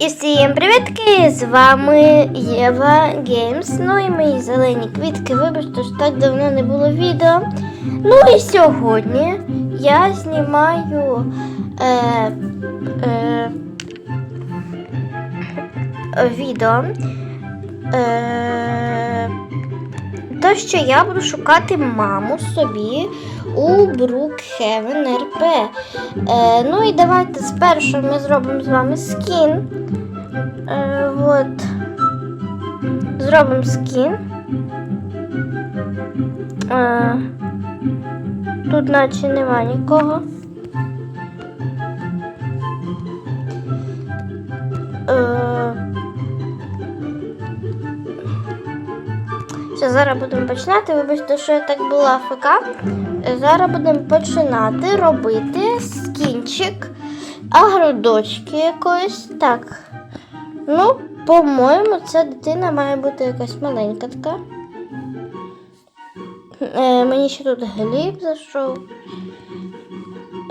І всім привітки! З вами Єва Геймс. Ну і мої зелені квітки. Вибачте, що так давно не було відео. Ну і сьогодні я знімаю е, е, відео. Е, те, що я буду шукати маму собі у Брукхевен РП. Е, ну і давайте спершу ми зробимо з вами скін. Е, от. Зробимо скін. Е, тут наче нема нікого. Все, зараз будемо починати. Вибачте, що я так була ФК. Зараз будемо починати робити скінчик агродочки якоїсь. Так. Ну, по-моєму, ця дитина має бути якась маленька така. Е, мені ще тут гліб зайшов.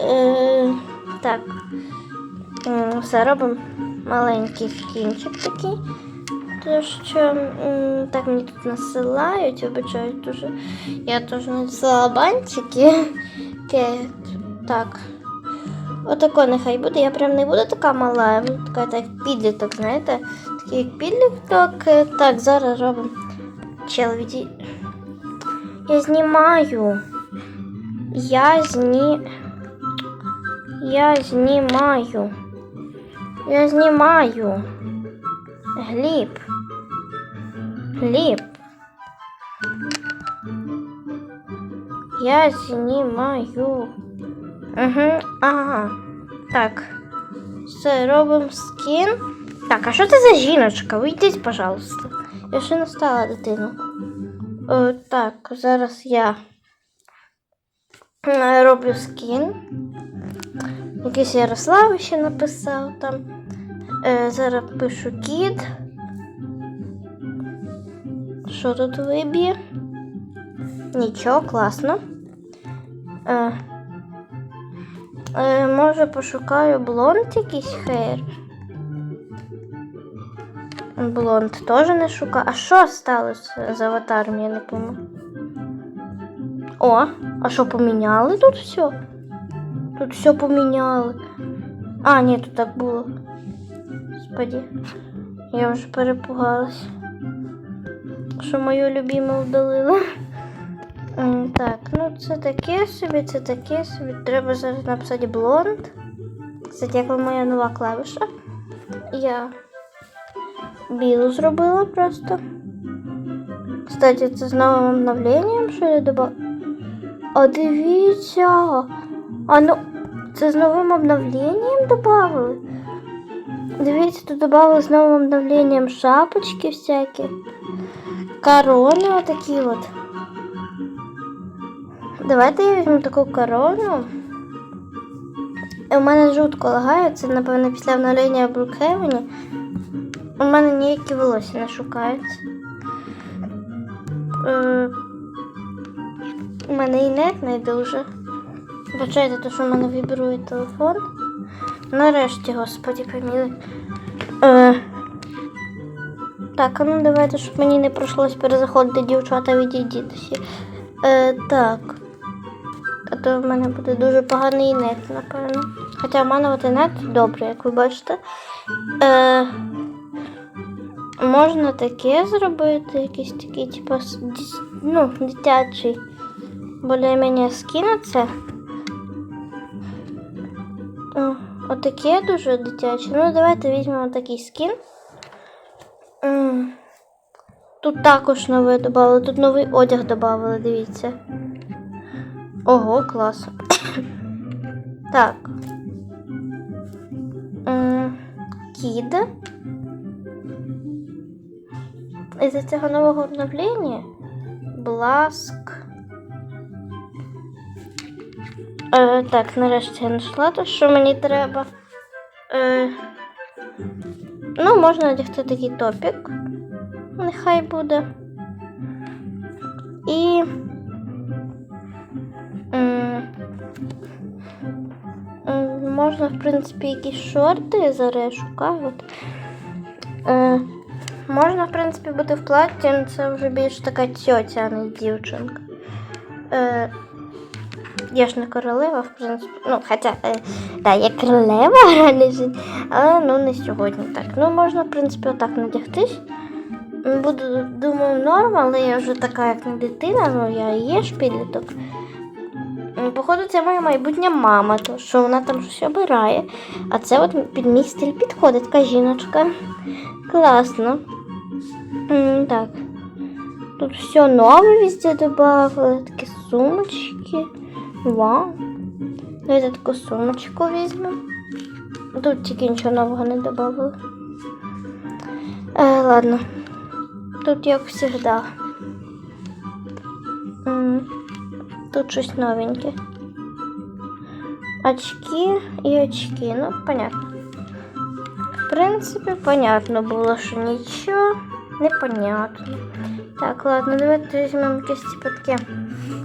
Е, так. Все робимо маленький скінчик такий. Тому що так мені тут насилають, вибачають дуже. Я теж надіслала бантики. Ке- Так. Отако нехай буде. Я прям не буду така мала, я така так підліток, знаєте? Такий підліток. Е, Так, зараз робимо. Чел, віді... Я знімаю. Я зні... Я знімаю. Я знімаю. Гліб. Гліб. Я знімаю. Угу. Ага. Так. Все, робимо скін. Так, а що це за жіночка? Вийдіть, пожалуйста. Я ще не стала дитину. О, так, зараз я е, роблю скін. Якийсь Ярослав ще написав там. Е, зараз пишу кіт. Що тут виб'є? Нічого, класно. Е, е, може пошукаю блонд якийсь хейр. Блонд теж не шукаю. А що сталося з аватаром, я не пам'ятаю. О, а що поміняли тут все? Тут все поміняли. А, ні, тут так було. Господи, я вже перепугалась. Що мою любиму вдалили. Так, ну це таке собі, це таке собі. Треба зараз написати блонд. Кстати, як моя нова клавіша. Я білу зробила просто. Кстати, це з новим обновленням, що я добав. А дивіться. А ну, це з новим обновленням додали. Дивіться, тут додали з новим обновленням шапочки всякі. Корони отакі от. Давайте я візьму таку корону. У мене жутко лагає, це, напевно, після обновлення в Брукхевені. У мене ніякі волосся не шукаються. Е, у мене і нет не дуже. Бачайте, то, що в мене вібрує телефон. Нарешті, господі, поміли. Так, а ну давайте, щоб мені не прийшлось перезаходити дівчата відійдіть всі. Е, так. А то в мене буде дуже поганий нет, напевно. Хоча і нет добре, як ви бачите. Е, можна таке зробити, якийсь такий, типу, ну, дитячий. Более-менее скинуться. О, Отаке дуже дитяче. Ну, давайте візьмемо такий скін. М, Тут також нове додали, тут новий одяг додали, дивіться. Ого, клас. так. Кід. Із-за цього нового обновлення Бласк. Е, так, нарешті я знайшла те, що мені треба. Е, ну, можна одягти такий топік. Нехай буде. І. можна, в принципі, якісь шорти зараз шукаю. Е, можна, в принципі, бути в платі, але це вже більш така тьотя, а не дівчинка. Е, я ж не королева, в принципі. Ну, хоча, е, да, я королева раніше, але ну не сьогодні так. Ну, можна, в принципі, отак надягтись. Буду, думаю, норм, але я вже така, як не дитина, ну я є ж підліток. Походу, це моя майбутня мама, то що вона там щось обирає. А це от під мій стиль підходить така жіночка. Класно. Так. Тут все нове везде добавили, такі сумочки. Вау. Давайте таку сумочку візьмемо. Тут тільки нічого нового не додали. Е, ладно. Тут як завжди. Тут щось новеньке. Очки і очки. Ну, понятно. В принципі, понятно було, що нічого непонятно. Так, ладно, давайте візьмемо якесь типу таке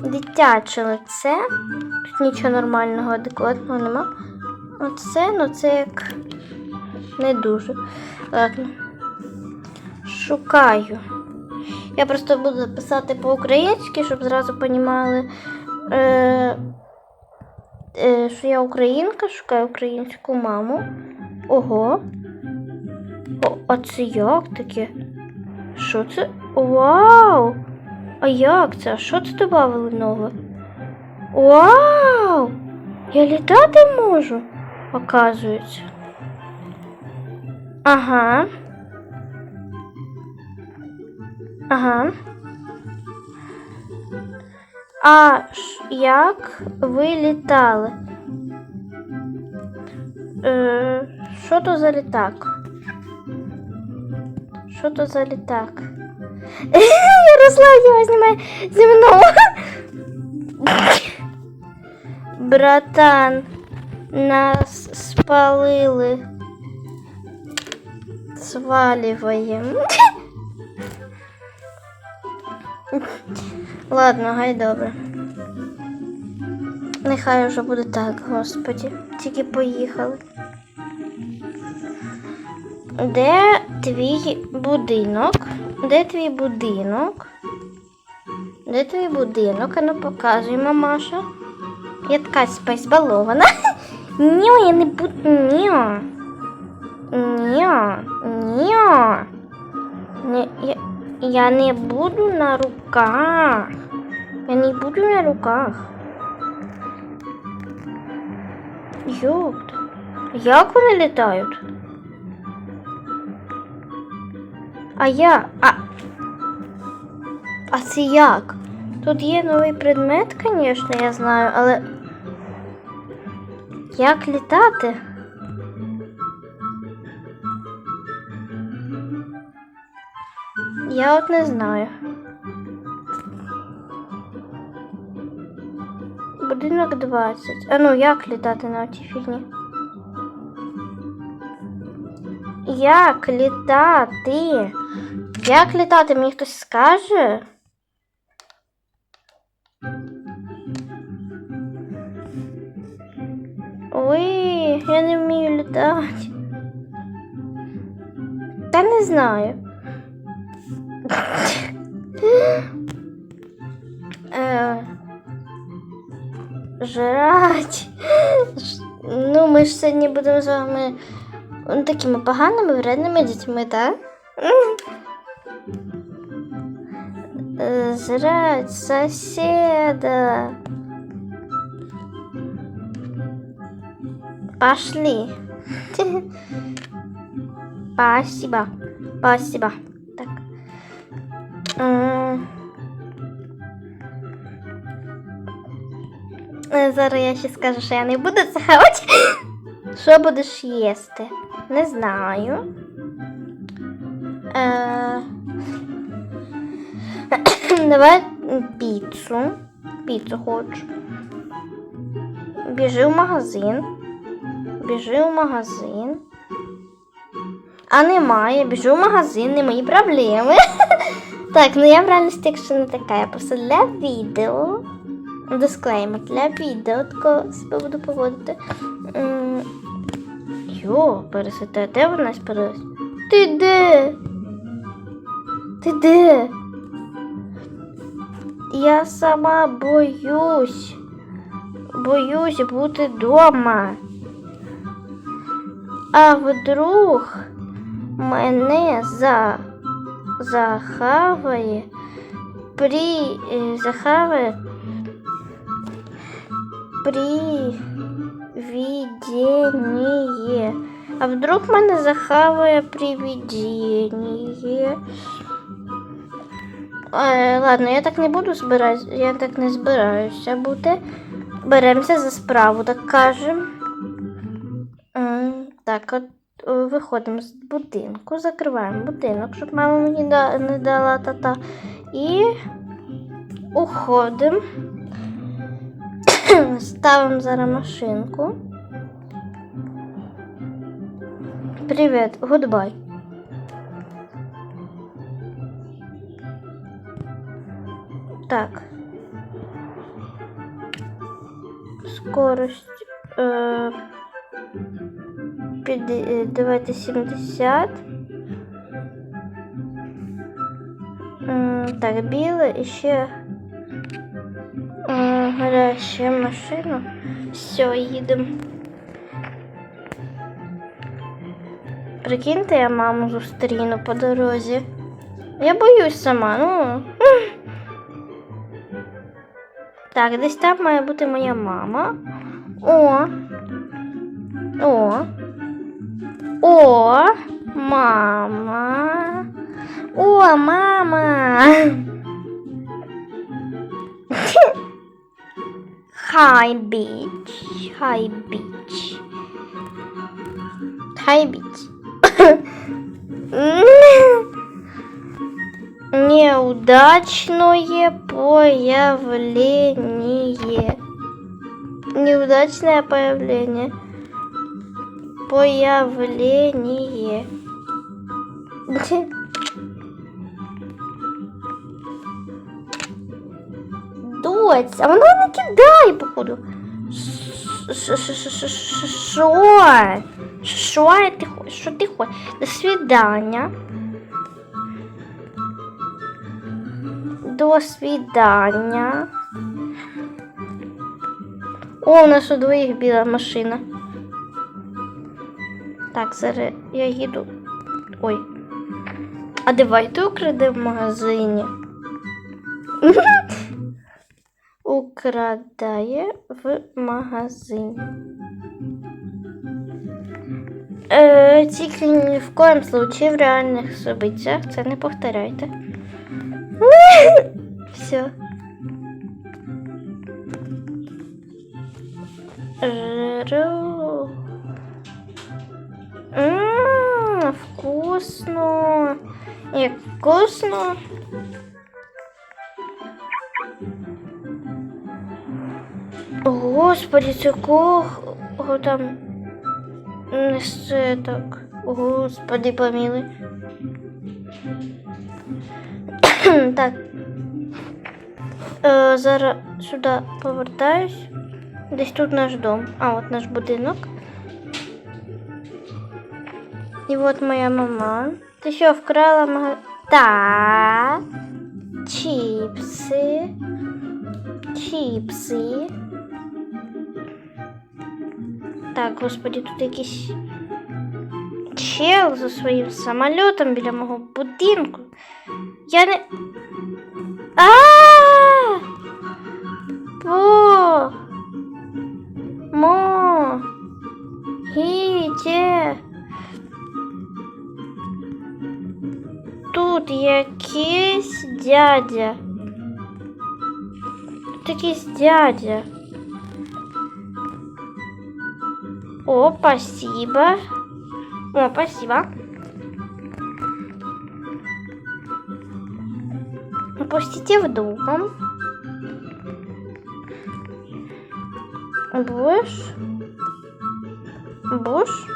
дитяче лице. Тут нічого нормального, адекватного нема. Оце, ну це як не дуже. Ладно. Шукаю. Я просто буду писати по-українськи, щоб зразу понімали, е, е, що я українка, шукаю українську маму. Ого. О, а це як таке? Що це? Вау! А як це? Що це додали нове? Вау! Я літати можу, оказується. Ага. Ага. А як ви літали? Е, то за літак? Що то за літак? Ярослав його знімає зі мною. Братан, нас спалили. Сваливаем. Ладно, гай добре. Нехай вже буде так, господі. Тільки поїхали. Де твій будинок? Де твій будинок? Де твій будинок? А ну показуй, мамаша. Я така спайсбалована. Ні, я не буду. Ні. Ні. Ні. Не, я, я не буду на руках. Я не буду на руках. Ёпта. Як вони літають? А я. А. А це як? Тут є новий предмет, звісно, я знаю, але. Як літати? Я от не знаю. Будинок 20. А ну як літати на цій фігні? Як літати? Як літати? Мені хтось скаже? Ой, я не вмію літати. Та не знаю. Е, Жрать. Ну, ми ж сьогодні будемо з вами такими поганими, вредними дітьми, так? Е, Жрать соседа. Пошли. Спасибо. Спасибо. Так. Е, Зараз я ще скажу, що я не буду це. Що будеш їсти? Не знаю. Е... Давай піцу. Піцу хочу. Біжи в магазин. Біжи в магазин. А немає, біжу в магазин, не мої проблеми. так, ну я в реальності, якщо не така, я просто для відео. Дисклеймер для відео, тако себе буду поводити. Йо, пересете, де вона спиралась? Ти де? Ти де? Я сама боюсь. Боюсь бути вдома. А вдруг мене за захаває при е, захаває привидение. А вдруг мене захаває привидение? Е, ладно, я так не буду збиратися, я так не збираюся бути. Беремося за справу, так кажем. Так, от виходимо з будинку, закриваємо будинок, щоб мама мені не дала тата. І уходимо. Ставимо зараз машинку. Привіт, гудбай. Так. Скорость. Е, під, е, давайте 70. М, Так, біле і ще. Гля, ще машину. Все, їдемо. Прикиньте, я маму зустріну по дорозі. Я боюсь сама, ну. Так, десь там має бути моя мама. О. О. О, мама. О, мама. Hi beach. hi beach. hi beach. Неудачное появление. Неудачное появление. Появление. Доць, а вона не кидає, походу. Що? Що ти хочеш? Що ти хочеш? До свидання. До свидання. О, у нас у двоїх біла машина. Так, зараз я їду. Ой. А давайте украдемо в магазині. Украдає в магазині. Е, тільки ні в коєму случаї в реальних событиях це не повторяйте. Все. Вкусно. Як вкусно. Господи, це кого там несе так. Господи, помилуй. так. Е, зараз сюди повертаюсь. Десь тут наш дом. А, от наш будинок. І от моя мама. Ти що, вкрала мага... Так. Чіпси. Чіпси. Так, господи, тут якийсь чел за своїм самольотом біля мого будинку. Я не. А! По! Мо! Гіде! Тут якийсь дядя. Тут якийсь дядя. О, спасибо. О, спасибо. Пустите в дом. Будешь? Будешь?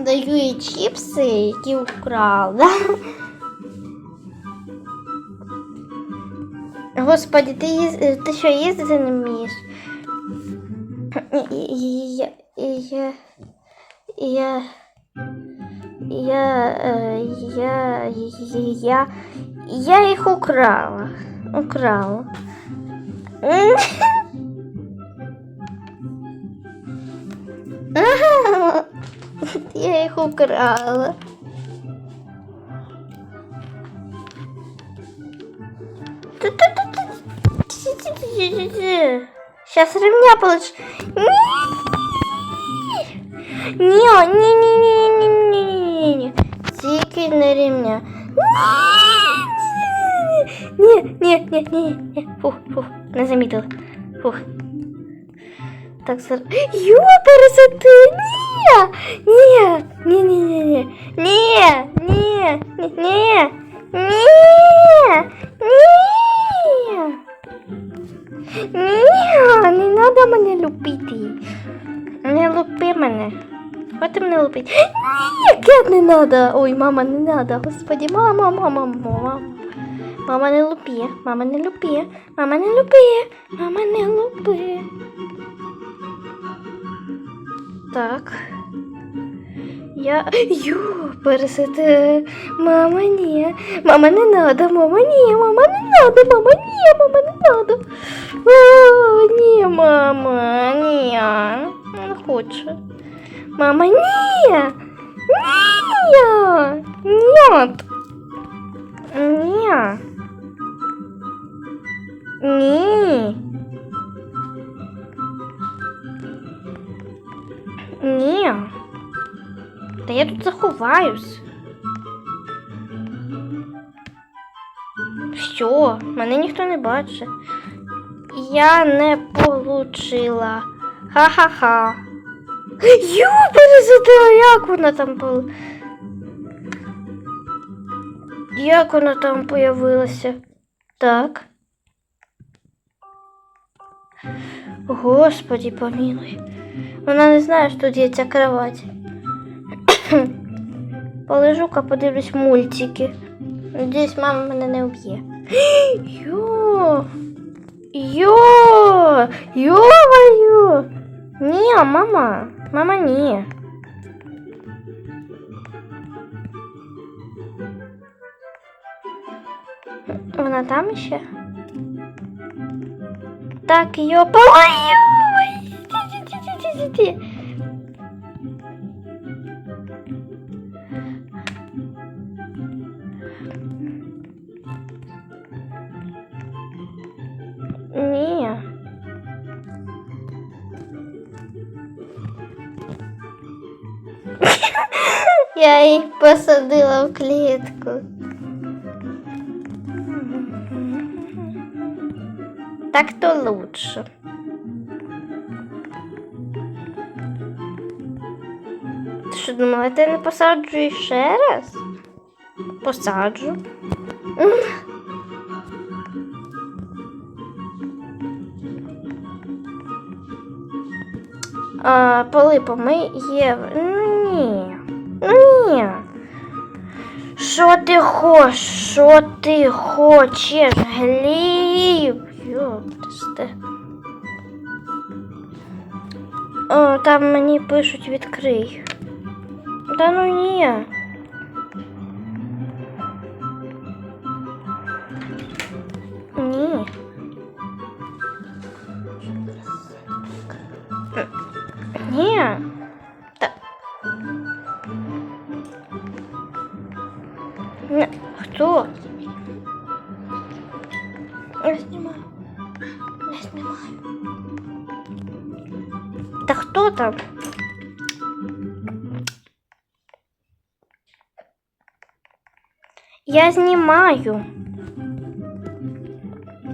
Даю їй чіпси, які украв, Господи, ти, їз... ти що їздити не вмієш? Я, я, я, я, е, я, я, я їх украла. Украла. Я їх украла. Сейчас ремня получишь. Не, не, не, не, не, не, не, не. Не ремня. Не, не, не, не, не. Фух, фух, не замітила. Фух. Так, сер... Ёпарасоты! Не! Не! Не, не, не, не. Не! Не! Не! Не! Не! Не! Ні, не треба мене любити. Не лупи мене. Хвати мене лупити. Ні, кет не треба. Ой, мама, не треба. Господи, мама, мама, мама. Мама не лупи, мама не лупи, мама не лупи, мама не лупи. Так. Я... Ю, пересете. Мама, ні. Мама не надо, мама, ні, мама не надо, мама, ні, мама не надо. А, ні, мама, ні. Не хоче. Мама, ні. Ні. Нет. Ні. Ні. Ні. Я тут заховаюсь. Що? Мене ніхто не бачить. Я не получила. Ха-ха-ха. Ю, перезадила, як вона там була? Як вона там появилася? Так. Господи, помилуй. Вона не знає, що тут є ця кровать. Полежу-ка, подивлюсь мультики. Надіюсь, мама мене не вб'є. Йо! Йо! Йо-моє! Ні, мама. Мама, ні. Вона там ще? Так, йо, Ой, Я їх посадила в клітку. Так то лучше. Ти що думала, ти не посаджу ще раз? Посаджу. А, поли помий Єва. Ну ні. Ні. Що ти хочеш? Що ти хочеш? Гліб? Йопресте. О, там мені пишуть відкрий. Та ну. Ні. Знімаю.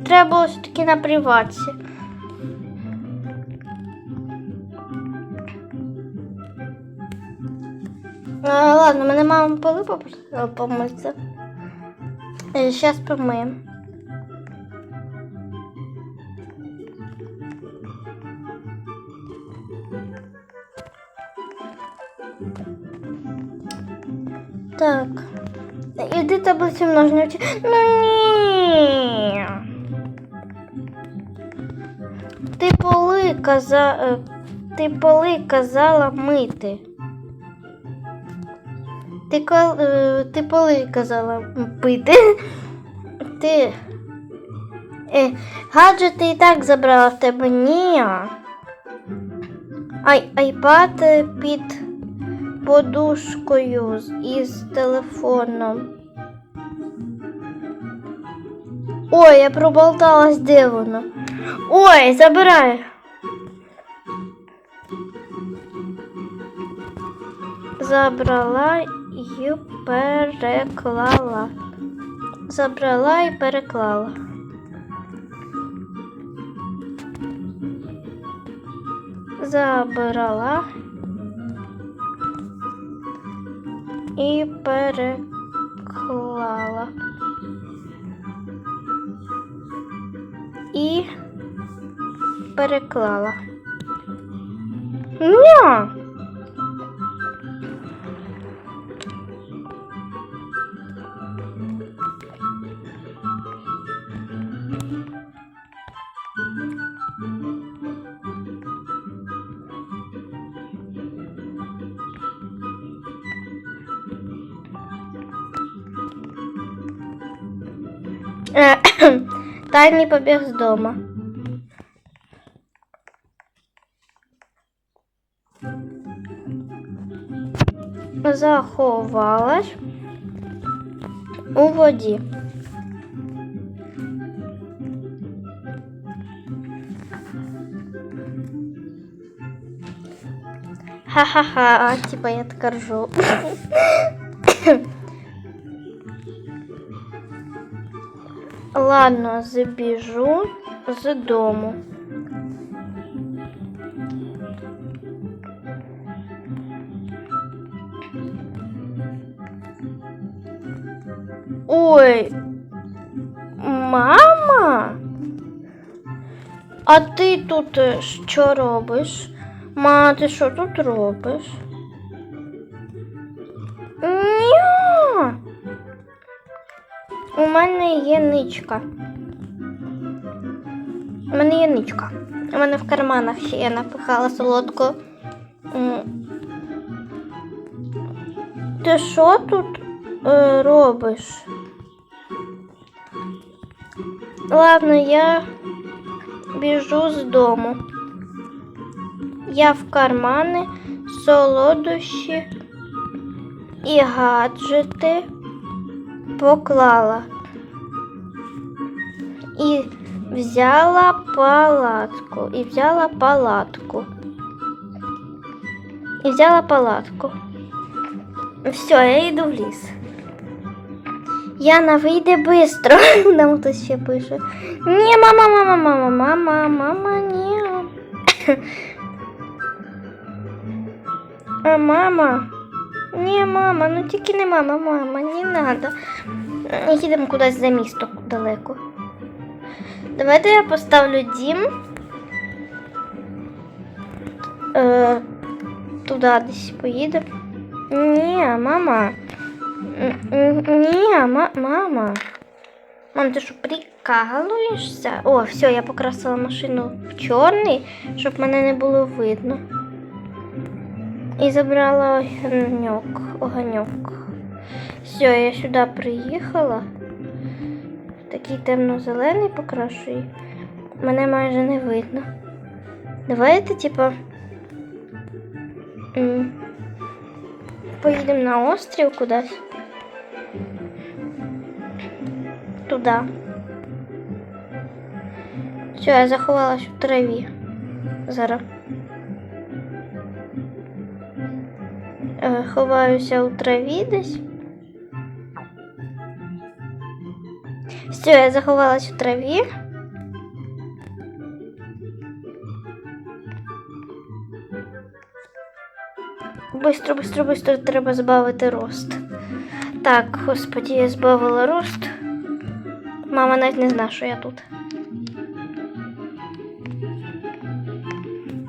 Треба було все-таки на приватці. А, ладно, мене мама поли помитися. Зараз помиємо. Так. Таблицю множення. вчи- Ну ні. ти поли каза... е, ти поли казала мити. Ти, кол... е, ти поли казала пити. Ти. Е, гаджети і так забрала в тебе. Ні. Ай, айпад під подушкою із телефоном. Ой, я проболталась, де воно? Ой, забирай. Забрала і переклала. Забрала і переклала. Забрала і переклала. І переклала. Ня! Е, Тайний побіг з дому. Заховалась у воді. Ха-ха-ха, типа я так ржу. Ладно, забіжу з дому. Ой, мама? А ти тут е, що робиш? Ма, ти що тут робиш? Мене є ничка. У мене є ничка. У мене в карманах ще я напихала солодку. Ти що тут е, робиш? Ладно, я біжу з дому. Я в кармани солодощі і гаджети поклала. І взяла палатку. І взяла палатку. І взяла палатку. Все, я йду в ліс. Яна, вийди бистро. Нам хтось ще пише. Ні, мама, мама, мама, мама, мама, ні. А мама. Ні, мама, ну тільки не мама, мама, не надо. Їдемо кудись за місто далеко. Давайте я поставлю дім. Е, туди десь поїдемо. Ні, мама. Ні, ма- мама. Мам, ти що прикалуєшся? О, все, я покрасила машину в чорний, щоб мене не було видно. І забрала огоньок. огоньок. Все, я сюди приїхала. Такий темно-зелений покрашую. Мене майже не видно. Давайте, типа. Поїдемо на острів кудись. Туди. Все, я заховалась у траві. Зараз. Е, Ховаюся у траві десь. Все, я заховалась у траві. Бистро, бистро, бистро треба збавити рост. Так, господі, я збавила рост. Мама навіть не знає, що я тут.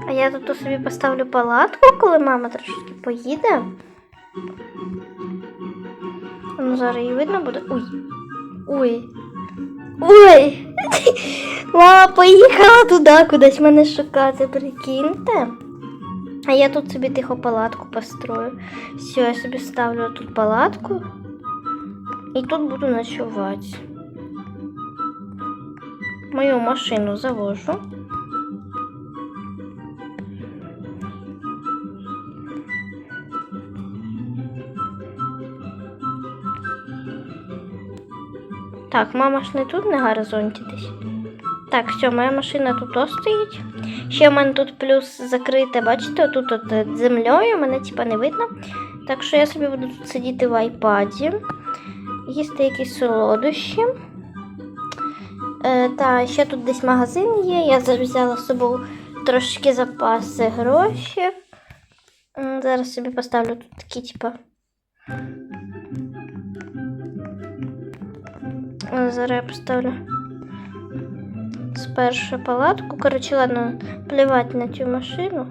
А я тут собі поставлю палатку, коли мама трошки поїде. Ну, зараз її видно буде. Ой. Ой. Ой. Мама поїхала туди, кудись мене шукати, прикиньте. А я тут собі тихо палатку построю. Все, я собі ставлю тут палатку. І тут буду ночувати. Мою машину завожу. Так, мама ж не тут на горизонті десь. Так, все, моя машина тут стоїть. Ще в мене тут плюс закрите, бачите, тут от е, землею, мене типа не видно. Так що я собі буду тут сидіти в айпаді, їсти якісь солодощі. Е, та ще тут десь магазин є. Я взяла з собою трошки запаси гроші. Зараз собі поставлю тут такі, типа. Зараз я поставлю спершу палатку. Коротше, ладно, плювати на цю машину.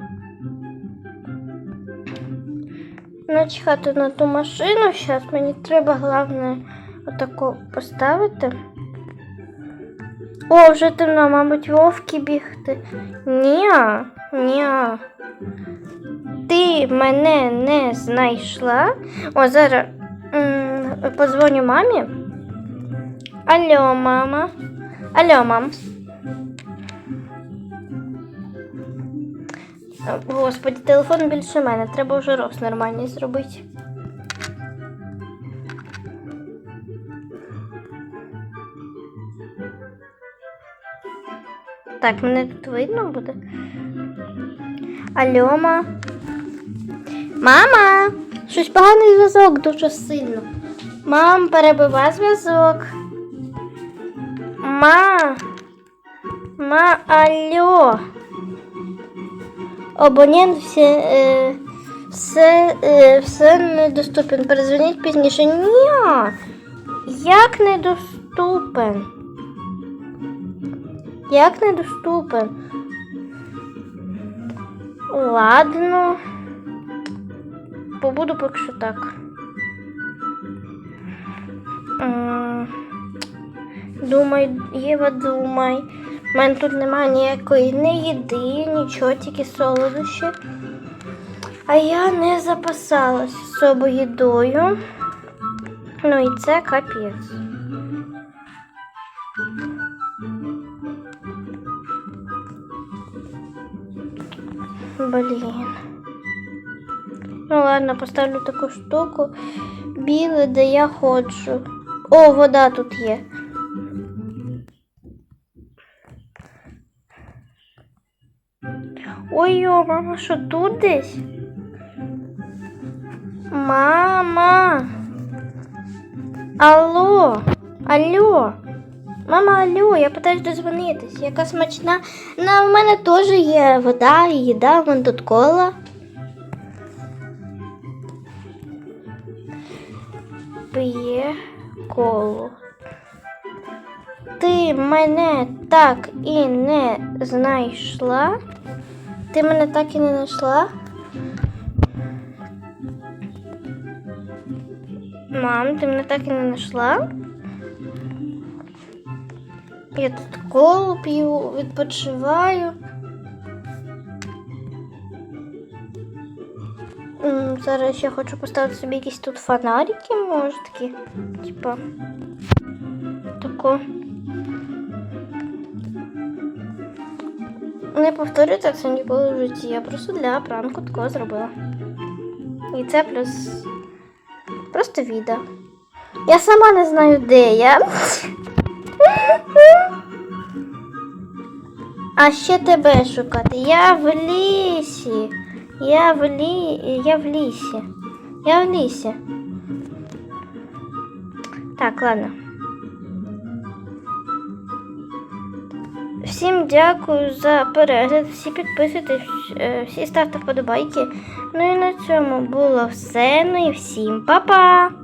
Начхати на ту машину. Зараз мені треба, головне, отако поставити. О, вже темно, мабуть, вовки бігти. Ні, ні. Ти мене не знайшла. О, зараз м, подзвоню мамі. Алло, мама. Алло, мам. Господи, телефон більше мене. Треба вже рост нормальний зробити. Так, мене тут видно буде. Алло, ма. Мама! Щось поганий зв'язок дуже сильно. Мам, перебивай зв'язок. Ма. Ма, алло. Абонент все, е, все, е, все недоступен. Перезвоніть пізніше. Ні. Як недоступен? Як недоступен? Ладно. Побуду поки що так. Думай, Єва, думай. У мене тут немає ніякої не їди, нічого, тільки солодощі. А я не запасалась з собою їдою. Ну і це капець. Блін. Ну ладно, поставлю таку штуку. Біле, де я ходжу. О, вода тут є. Ой, йо, мама, що тут десь? Мама. Алло. Алло. Мама, алло, я питаюсь дозвонитись. Яка смачна. На, в мене теж є вода і їда, вон тут кола. П'є коло. Ти мене так і не знайшла. Ти мене так і не знайшла. Мам, ти мене так і не знайшла. Я тут колу п'ю, відпочиваю. М, Зараз ще хочу поставити собі якісь тут фонарики, може такі. Типа. Тако. Не повторюйте це ніколи в житті. Я просто для пранку такого зробила. І це плюс просто відео. Я сама не знаю, де я. А ще тебе шукати. Я в лісі. Я в лі... Я в лісі. Я в лісі. Так, ладно. Всім дякую за перегляд. Всі підписуйтесь, е, всі ставте вподобайки. Ну і на цьому було все. Ну і всім па-па!